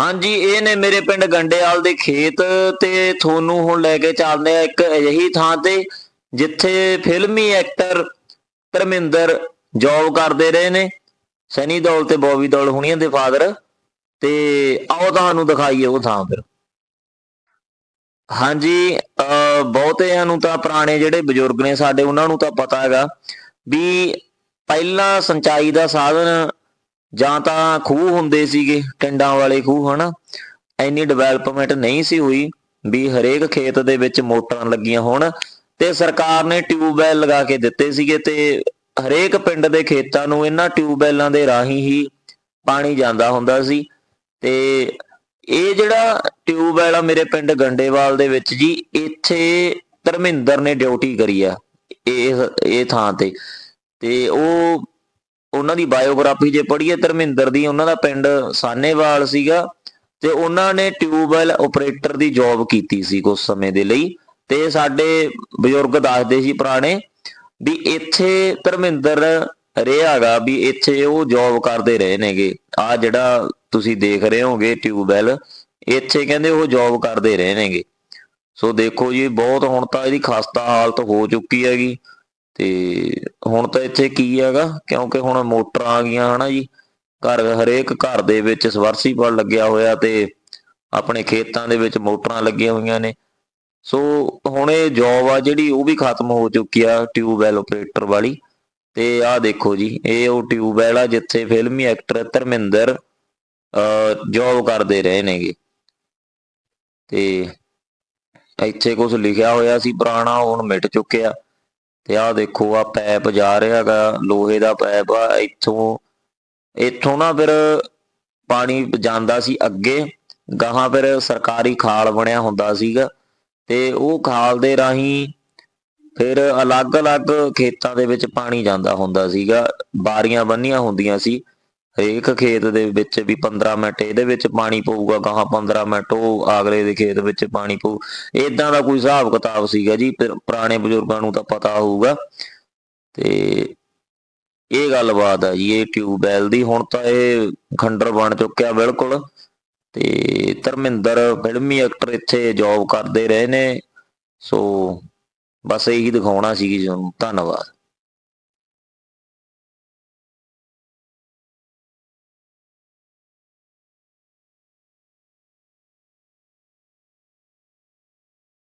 ਹਾਂਜੀ, ਇਹ ਨੇ ਮੇਰੇ ਪਿੰਡ ਗੰਡੇਵਾਲ ਦੇ ਖੇਤ ਤੇ ਤੁਹਾਨੂੰ ਹੁਣ ਲੈ ਕੇ ਚੱਲਦੇ ਆ ਇੱਕ ਅਜਿਹੀ ਥਾਂ ਤੇ, ਜਿੱਥੇ ਫਿਲਮੀ ਐਕਟਰ ਧਰਮਿੰਦਰ ਜੌਬ ਕਰਦੇ ਰਹੇ ਨੇ। ਸਨੀ ਦੌਲ ਤੇ ਬੌਬੀ ਦੌਲ ਹੁਣੀਆਂ ਦੇ ਫਾਦਰ। ਤੇ ਆਓ ਤੁਹਾਨੂੰ ਦਿਖਾਈਏ ਉਹ ਥਾਂ ਫਿਰ। ਹਾਂਜੀ ਅਹ ਬਹੁਤਿਆਂ ਨੂੰ ਤਾਂ ਪੁਰਾਣੇ ਜਿਹੜੇ ਬਜ਼ੁਰਗ ਨੇ ਸਾਡੇ, ਉਹਨਾਂ ਨੂੰ ਤਾਂ ਪਤਾ ਹੈਗਾ ਵੀ ਪਹਿਲਾਂ ਸਿੰਚਾਈ ਦਾ ਸਾਧਨ ਜਾਂ ਤਾਂ ਖੂਹ ਹੁੰਦੇ ਸੀਗੇ ਟਿੰਡਾਂ ਵਾਲੇ ਖੂਹ, ਹਨਾ? ਇੰਨੀ ਡਿਵੈਲਪਮੈਂਟ ਨਹੀਂ ਸੀ ਹੋਈ ਵੀ ਹਰੇਕ ਖੇਤ ਦੇ ਵਿੱਚ ਮੋਟਰਾਂ ਲੱਗੀਆਂ ਹੋਣ ਤੇ ਸਰਕਾਰ ਨੇ ਟਿਊਬਵੈਲ ਲਗਾ ਕੇ ਦਿੱਤੇ ਸੀਗੇ ਤੇ ਹਰੇਕ ਪਿੰਡ ਦੇ ਖੇਤਾਂ ਨੂੰ ਇਹਨਾਂ ਟਿਊਬਵੈਲਾਂ ਦੇ ਰਾਹੀਂ ਹੀ ਪਾਣੀ ਜਾਂਦਾ ਹੁੰਦਾ ਸੀ। ਤੇ ਇਹ ਜਿਹੜਾ ਟਿਊਬਵੈਲ ਆ ਮੇਰੇ ਪਿੰਡ ਗੰਡੇਵਾਲ ਦੇ ਵਿੱਚ ਜੀ, ਇੱਥੇ ਧਰਮਿੰਦਰ ਨੇ ਡਿਊਟੀ ਕਰੀ ਆ, ਇਹ ਇਹ ਥਾਂ ਤੇ। ਤੇ ਉਹ ਉਹਨਾਂ ਦੀ ਬਾਇਓਗ੍ਰਾਫੀ ਜੇ ਪੜ੍ਹੀਏ, ਧਰਮਿੰਦਰ ਦੀ, ਉਹਨਾਂ ਦਾ ਪਿੰਡ ਸਾਨੇਵਾਲ ਸੀਗਾ ਤੇ ਉਹਨਾਂ ਨੇ ਟਿਊਬਵੈਲ ਆਪਰੇਟਰ ਦੀ ਜੌਬ ਕੀਤੀ ਸੀ ਕੁਝ ਸਮੇਂ ਦੇ ਲਈ ਤੇ ਸਾਡੇ ਬਜ਼ੁਰਗ ਦੱਸਦੇ ਸੀ ਪੁਰਾਣੇ ਵੀ ਇੱਥੇ ਧਰਮਿੰਦਰ ਰਿਹਾਗਾ ਵੀ ਇੱਥੇ ਉਹ ਜੌਬ ਕਰਦੇ ਰਹੇ ਨੇਗੇ। ਆ ਜਿਹੜਾ ਤੁਸੀਂ ਦੇਖ ਰਹੇ ਹੋਗੇ ਟਿਊਬਵੈਲ, ਇੱਥੇ ਕਹਿੰਦੇ ਉਹ ਜੌਬ ਕਰਦੇ ਰਹੇ ਨੇਗੇ। ਸੋ ਦੇਖੋ ਜੀ, ਬਹੁਤ ਹੁਣ ਤਾਂ ਇਹਦੀ ਖਸਤਾ ਹਾਲਤ ਹੋ ਚੁੱਕੀ ਹੈਗੀ। ਤੇ ਹੁਣ ਤਾਂ ਇੱਥੇ ਕੀ ਹੈਗਾ, ਕਿਉਂਕਿ ਹੁਣ ਮੋਟਰਾਂ ਆ ਗਈਆਂ ਹਨਾ ਜੀ, ਘਰ ਹਰੇਕ ਘਰ ਦੇ ਵਿੱਚ ਸਵਰਸੀਬਲ ਲੱਗਿਆ ਹੋਇਆ ਤੇ ਆਪਣੇ ਖੇਤਾਂ ਦੇ ਵਿੱਚ ਮੋਟਰਾਂ ਲੱਗੀਆਂ ਹੋਈਆਂ ਨੇ। ਸੋ ਹੁਣ ਇਹ ਜੌਬ ਆ ਜਿਹੜੀ, ਉਹ ਵੀ ਖਤਮ ਹੋ ਚੁੱਕੀ ਆ ਟਿਊਬਵੈਲ ਆਪਰੇਟਰ ਵਾਲੀ। ਤੇ ਆਹ ਦੇਖੋ ਜੀ, ਇਹ ਉਹ ਟਿਊਬਵੈਲ ਆ ਜਿੱਥੇ ਫਿਲਮੀ ਐਕਟਰ ਧਰਮਿੰਦਰ ਜੌਬ ਕਰਦੇ ਰਹੇ ਨੇਗੇ। ਤੇ ਇੱਥੇ ਕੁਝ ਲਿਖਿਆ ਹੋਇਆ ਸੀ, ਪੁਰਾਣਾ ਹੁਣ ਮਿਟ ਚੁੱਕਿਆ। ਤੇ ਆਹ ਦੇਖੋ ਆ ਪੈਪ ਜਾ ਰਿਹਾ ਹੈਗਾ, ਲੋਹੇ ਦਾ ਪੈਪ ਆ, ਇੱਥੋਂ ਇੱਥੋਂ ਨਾ ਫਿਰ ਪਾਣੀ ਜਾਂਦਾ ਸੀ ਅੱਗੇ, ਗਾਹਾਂ ਫਿਰ ਸਰਕਾਰੀ ਖਾਲ ਬਣਿਆ ਹੁੰਦਾ ਸੀਗਾ, ਤੇ ਉਹ ਖਾਲ ਦੇ ਰਾਹੀਂ ਫਿਰ ਅਲੱਗ-ਅਲੱਗ ਖੇਤਾਂ ਦੇ ਵਿੱਚ ਪਾਣੀ ਜਾਂਦਾ ਹੁੰਦਾ ਸੀਗਾ, ਬਾਰੀਆਂ ਬੰਨੀਆਂ ਹੁੰਦੀਆਂ ਸੀ ਹਰੇਕ ਖੇਤ ਦੇ ਵਿੱਚ ਵੀ 15 ਮਿੰਟ, ਇਹਦੇ ਵਿੱਚ ਪਾਣੀ ਪਊਗਾ ਗਾਹਾਂ 15 ਮਿੰਟ, ਉਹ ਅਗਲੇ ਦੇ ਖੇਤ ਵਿੱਚ ਪਾਣੀ ਪਊ। ਇਦਾਂ ਦਾ ਕੋਈ ਹਿਸਾਬ ਕਿਤਾਬ ਸੀਗਾ ਜੀ ਪੁਰਾਣੇ ਬਜ਼ੁਰਗਾਂ ਨੂੰ ਤਾਂ ਪਤਾ ਹੋਊਗਾ। ਤੇ ਇਹ ਗੱਲਬਾਤ ਆ ਜੀ, ਇਹ ਟਿਊਬਵੈਲ ਦੀ, ਹੁਣ ਤਾਂ ਇਹ ਖੰਡਰ ਬਣ ਚੁੱਕਿਆ ਬਿਲਕੁਲ। ਤੇ ਧਰਮਿੰਦਰ ਫਿਲਮੀ ਐਕਟਰ ਇੱਥੇ ਜੌਬ ਕਰਦੇ ਰਹੇ ਨੇ, ਸੋ ਬਸ ਇਹੀ ਦਿਖਾਉਣਾ ਸੀ ਜੀ ਤੁਹਾਨੂੰ। ਧੰਨਵਾਦ।